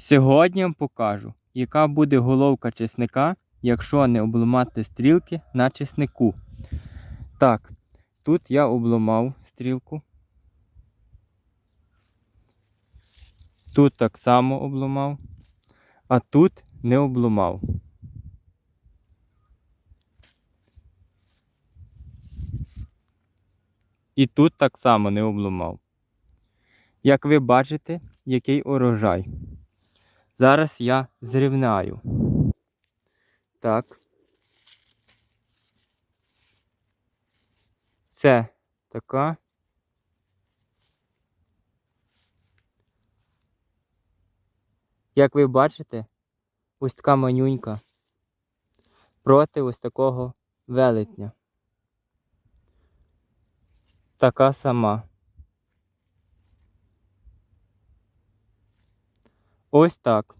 Сьогодні вам покажу, яка буде головка чесника, якщо не обламати стрілки на чеснику. Так, тут я обламав стрілку. Тут так само обламав, а тут не обламав. І тут так само не обламав. Як ви бачите, який урожай. Зараз я зрівняю. Так. Це така. Як ви бачите, ось така манюнька проти ось такого велетня. Така сама. Ось так.